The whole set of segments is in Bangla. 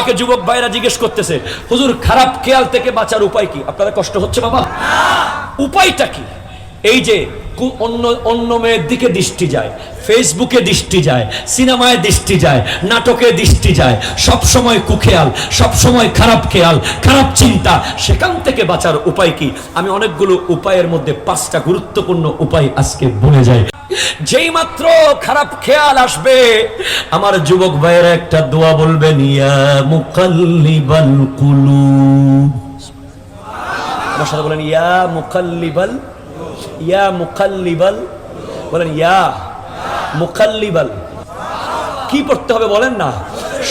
আমাকে যুবক ভাইরা জিজ্ঞেস করতেছে, হুজুর, খারাপ খেয়াল থেকে বাঁচার উপায় কি? আপনাদের কষ্ট হচ্ছে বাবা? উপায়টা কি? এই যে অন্য অন্য মেয়ের দিকে দৃষ্টি যায় ফেসবুকে দৃষ্টি যায়, সিনেমায় দৃষ্টি যায়, নাটকে দৃষ্টি যায় সব সময় কুখেয়াল সব সময় খারাপ খেয়াল, খারাপ চিন্তা, সেখান থেকে বাঁচার উপায় কি? আমি অনেকগুলো উপায়ের মধ্যে পাঁচটা গুরুত্বপূর্ণ উপায় আজকে বলে যাই। যেই মাত্র খারাপ খেয়াল আসবে, আমার যুবক ভাইয়েরা একটা দোয়া বলবেন ইয়া মুকাল্লিবাল কুলুব। আমার সাথে বলেন, ইয়া মুকাল্লিবাল ইয়া মুকাল্লিবাল। বলেন, ইয়া মুকাল্লিবাল। কি পড়তে হবে বলেন না?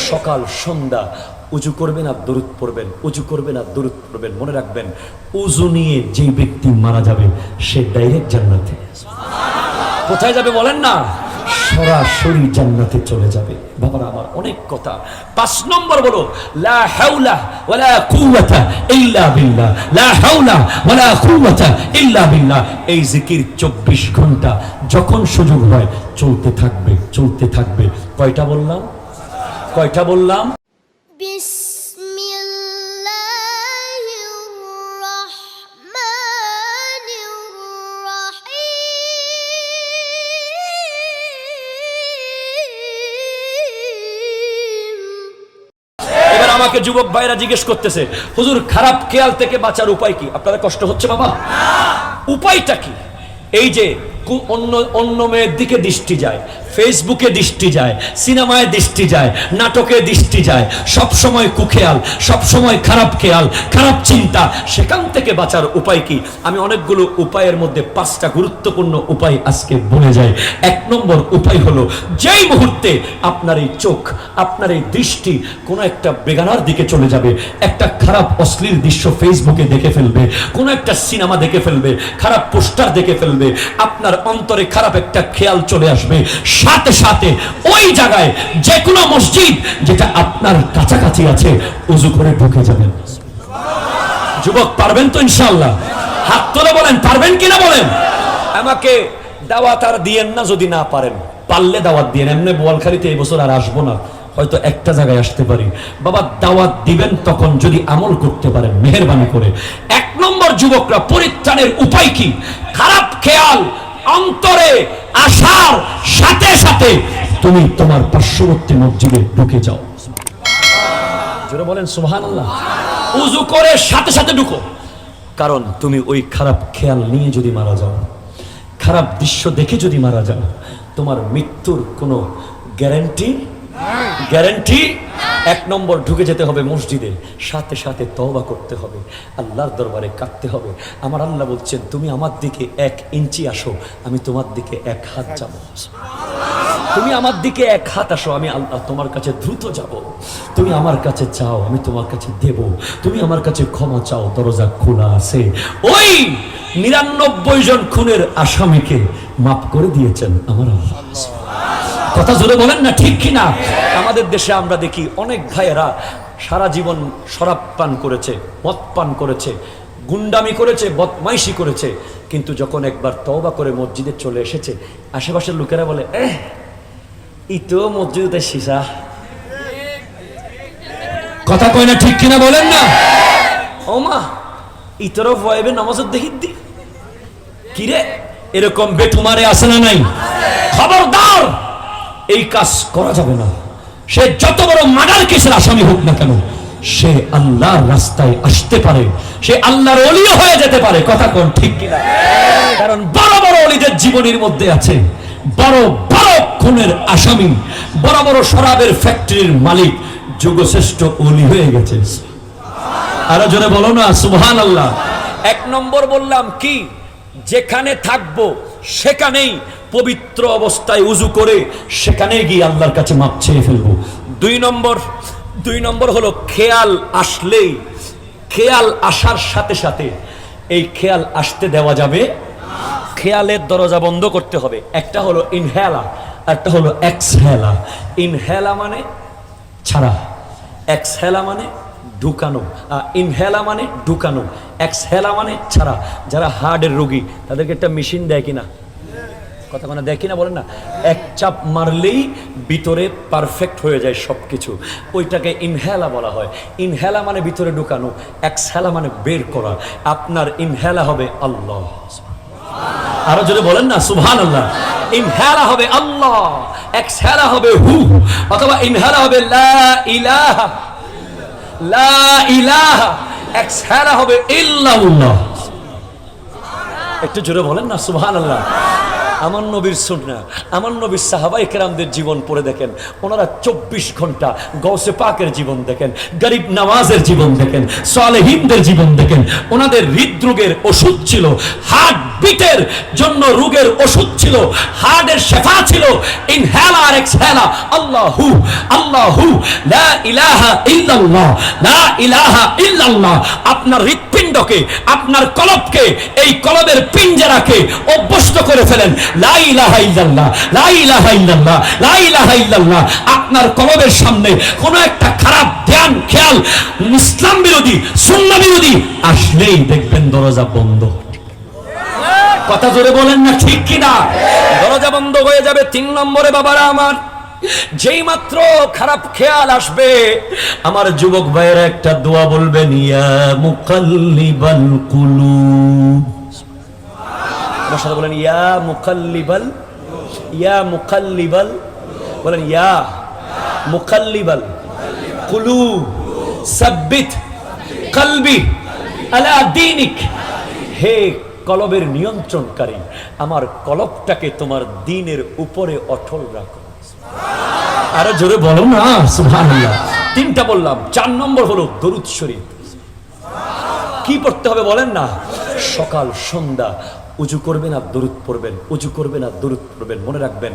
সকাল, সন্ধ্যা, উজু করবেন আর দরুদ পড়বেন, উজু করবেন আর দরুদ পড়বেন, মনে রাখবেন, উজু নিয়ে যে ব্যক্তি মারা যাবে, সে ডাইরেক্ট জান্নাতে। কোথায় যাবে বলেন না? সরাসরি জান্নাতে চলে যাবে। বাবারা আমার অনেক কথা। পাঁচ নম্বর বলো লা হাওলা ওয়ালা কুওয়াতা ইল্লা বিল্লাহ। লা হাওলা ওয়ালা কুওয়াতা ইল্লা বিল্লাহ। এই জিকির 24 ঘণ্টা যখন সুযোগ হয় চলতে থাকবে চলতে থাকবে। কয়টা বললাম? কয়টা বললাম? আমাকে যুবক ভাইরা জিজ্ঞেস করতেছে হুজুর খারাপ খেয়াল থেকে বাঁচার উপায় কি? আপনারা কষ্ট হচ্ছে বাবা? উপায়টা কি? এই যে অন্য অন্য মেয়ের দিকে দৃষ্টি যায় ফেসবুকে দৃষ্টি যায়, সিনেমায় দৃষ্টি যায়, নাটকে দৃষ্টি যায় সব সময় কুখেয়াল সব সময় খারাপ খেয়াল, খারাপ চিন্তা। সেখান থেকে বাঁচার উপায় কি? আমি অনেকগুলো উপায়ের মধ্যে পাঁচটা গুরুত্বপূর্ণ উপায় আজকে বলে যাই। এক নম্বর উপায় হলো, যেই মুহূর্তে আপনার এই চোখ, আপনার এই দৃষ্টি কোনো একটা বেগানার দিকে চলে যাবে, একটা খারাপ অশ্লীল দৃশ্য ফেসবুকে দেখে ফেলবে, কোনো একটা সিনেমা দেখে ফেলবে, খারাপ পোস্টার দেখে ফেলবে, আপনার অন্তরে খারাপ একটা খেয়াল চলে আসবে সাথে সাথে ওই জায়গায় যে কোনো মসজিদ যেটা আপনার কাছাকাছি আছে উজু করে ঢুকে যাবেন যুবক পারবেন তো ইনশাল্লাহ হাত তোলে বলেন পারবেন কিনা বলেন? আমাকে দাওয়াত আর দিয়েন না যদি না পারেন। পারলে দাওয়াত দিয়েন এমনি বোয়ালখালীতে এই বছর আর আসব না। হয়তো একটা জায়গায় আসতে পারি। বাবা দাওয়াত দিবেন তখন যদি আমল করতে পারেন মেহরবানি করে। এক নম্বর যুবকরা পরিত্রাণের উপায় কি? খারাপ খেয়াল অন্তরে আসার সাথে সাথে তুমি তোমার পার্শ্ববর্তী মসজিদে ঢুকে যাও। জোরে বলেন সুবহান আল্লাহ উজু করে সাথে সাথে ঢুকো। কারণ তুমি ওই খারাপ খেয়াল নিয়ে যদি মারা যাও খারাপ দৃশ্য দেখে যদি মারা যাও তোমার মৃত্যুর কোনো গ্যারান্টি গ্যারান্টি এক নম্বর ঢুকে যেতে হবে মসজিদে। সাথে সাথে তওবা করতে হবে। আল্লাহর দরবারে কাঁদতে হবে। আমার আল্লাহ বলছেন, তুমি আমার দিকে এক ইঞ্চি আসো, আমি তোমার দিকে এক হাত যাব। তুমি আমার দিকে এক হাত আসো, আমি আল্লাহ তোমার কাছে দ্রুত যাব। তুমি আমার কাছে চাও, আমি তোমার কাছে দেব। তুমি আমার কাছে ক্ষমা চাও, দরজা খোলা আছে। ওই নিরানব্বই জন খুনের আসামিকে মাফ করে দিয়েছেন আমার আল্লাহ। কথা জোরে বলেন না, ঠিক কিনা? আমাদের দেশে আমরা দেখি অনেক ভাইয়েরা সারা জীবন শরাব পান করেছে, মদ পান করেছে, গুন্ডামি করেছে, বদমাইশি করেছে। কিন্তু যখন একবার তওবা করে মসজিদে চলে এসেছে, আশেপাশের লোকেরা বলে, এহ ইতো মসজিদে সিসা কথা কয় না, ঠিক কিনা বলেন না? ও মা ইতরও ভয়বে নমাজত দেখি দি। কিরে, এরকম বেটুমারে আসে না নাই? খবরদার! এই কাজ করা যাবে না। সে যত বড় মার্ডার কেসের আসামি হোক না কেন, সে আল্লাহর রাস্তায় আসতে পারে। সে আল্লাহর অলিও হয়ে যেতে পারে। কথা কোন ঠিক কিনা? কারণ বড় বড় অলিদের জীবনীর মধ্যে আছে বড় বড় খুনের আসামি, বড় বড় শরাবের ফ্যাক্টরির মালিক, যুগশ্রেষ্ঠ অলি হয়ে গেছে। আরও জোরে বলো না সুবহান আল্লাহ এক নম্বর বললাম কি? যেখানে থাকব সেখানেই পবিত্র অবস্থায় উজু করে সেখানে গিয়ে আল্লাহর কাছে মাপ ছেড়ে ফেলব। দুই নম্বর দুই নম্বর হলো খেয়াল আসলেই, খেয়াল আসার সাথে সাথে এই খেয়াল আসতে দেওয়া যাবে। খেয়ালের দরজা বন্ধ করতে হবে। একটা হলো ইনহেলা একটা হলো এক্সহেলা ইনহেলা মানে ছাড়া। এক্সহেলা মানে ঢুকানো। ইনহেলা মানে ঢুকানো। এক্সহেলা মানে ছাড়া। যারা হার্টের রোগী, তাদেরকে একটা মেশিন দেয় কিনা? কথা মানে দেখি না বলেন না? এক চাপ মারলেই ভিতরে পারফেক্ট হয়ে যায় সব কিছু ওইটাকে ইনহেলা বলা হয়। ইনহেলা মানে ভিতরে ঢুকানো এক্সহেলা মানে বের করা। আপনার ইনহেলা হবে আল্লাহ। আরও যদি বলেন না সুবহান আল্লাহ ইনহেলা হবে আল্লাহ এক্সহেলা হবে হু অথবা ইনহেলা হবে লা ইলাহা হবে একটু জোরে বলেন না সুহান আল্লাহ আমার নবীর সুন্না, আমার নবীর সাহাবাই কেরামদের জীবন পড়ে দেখেন। ওনারা চব্বিশ ঘণ্টা গৌসে পাকের জীবন দেখেন, গরিব নামাজের জীবন দেখেন, সালেহিনদের জীবন দেখেন। ওনাদের হৃদরোগের ওষুধ ছিল হার্ট বিটের জন্য রোগের ওষুধ ছিল, হার্টের শেফা ছিল। ইনহেলা আর এক্সহেলা, আল্লাহু আল্লাহু, লা ইলাহা ইল্লাল্লাহ, লা ইলাহা ইল্লাল্লাহ। আপনার হৃৎপিণ্ডকে আপনার কলবকে, এই কলবের পিঞ্জারাকে অভ্যস্ত করে ফেলেন। আপনার কলবের সামনে কোনো একটা খারাপ ধ্যান, খেয়াল, ইসলাম বিরোধী সুন্নাহ বিরোধী আসলেই দেখবেন দরজা বন্ধ। কথা জোরে বলেন না ঠিক কিনা? দরজা বন্ধ হয়ে যাবে তিন নম্বরে বাবারা আমার। যেই মাত্র খারাপ খেয়াল আসবে, আমার যুবক ভাইয়েরা একটা দোয়া বলবেন, ইয়া মুকাল্লিবাল কুলুব। আমার সাথে বলেন, ইয়া মুকাল্লিবাল ইয়া মুকাল্লিবাল, বলেন, ইয়া মুকাল্লিবাল কুলুব। সাব্বিত কলবি আলা দিনিক। হে কলবের নিয়ন্ত্রণকারী, আমার কলবটাকে তোমার দিনের উপরে অটল রাখো। আরও জোরে বলো না, সুবহানাল্লাহ। তিনটা বললাম, চার নম্বর হলো দরুদ শরীফ। কি পড়তে হবে বলেন না? সকাল, সন্ধ্যা, উজু করবেন আর দরুদ পড়বেন, উজু করবেন আর দরুদ পড়বেন, মনে রাখবেন,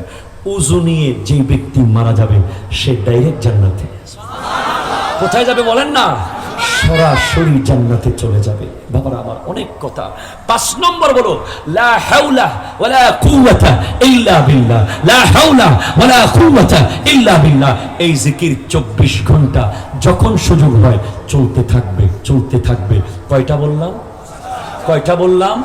উজু নিয়ে যে ব্যক্তি মারা যাবে, সে ডাইরেক্ট জান্নাতে। কোথায় যাবে বলেন না? সরাসরি জান্নাতে চলে যাবে। বাবারা, আমার অনেক কথা। পাঁচ নম্বর বলো, লা হাওলা ওয়ালা কুওয়াতা ইল্লা বিল্লাহ। লা হাওলা ওয়ালা কুওয়াতা ইল্লা বিল্লাহ। এই জিকির 24 ঘণ্টা যখন সুযোগ হয়, চলতে থাকবে চলতে থাকবে। কয়টা বললাম? কয়টা বললাম?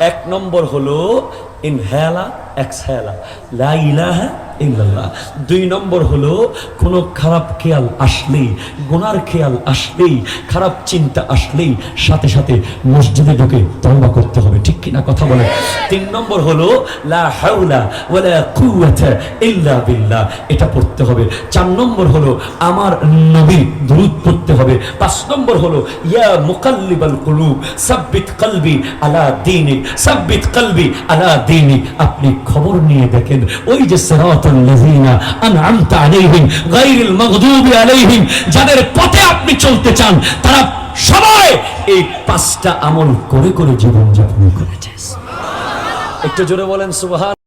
এক নম্বর হলো, ইনহেলা, এক্সহেলা। লা ইলাহা ইল্লাল্লাহ। দুই নম্বর হলো, কোনো খারাপ খেয়াল আসলেই, গুনার খেয়াল আসলেই, খারাপ চিন্তা আসলেই সাথে সাথে মসজিদে ঢুকে তওবা করতে হবে। ঠিক কিনা কথা বলে তিন নম্বর হলো, লা হাওলা ওয়ালা কুওয়াতা ইল্লা বিল্লাহ। এটা পড়তে হবে। চার নম্বর হলো, আমার নবী দরুদ পড়তে হবে। পাঁচ নম্বর হলো, ইয়া মুকাল্লিবাল কুলুব, সাব্বিত কলবি আলা দীনিক, সাব্বিত কলবি আলা দীনিক। আপনি খবর নিয়ে দেখেন, ওই যে সিরাতাল যাদের পথে আপনি চলতে চান, তারা সবাই এই পাঁচটা আমল করে করে জীবন যাপন করেছে। একটু জোরে বলেন, সুবহান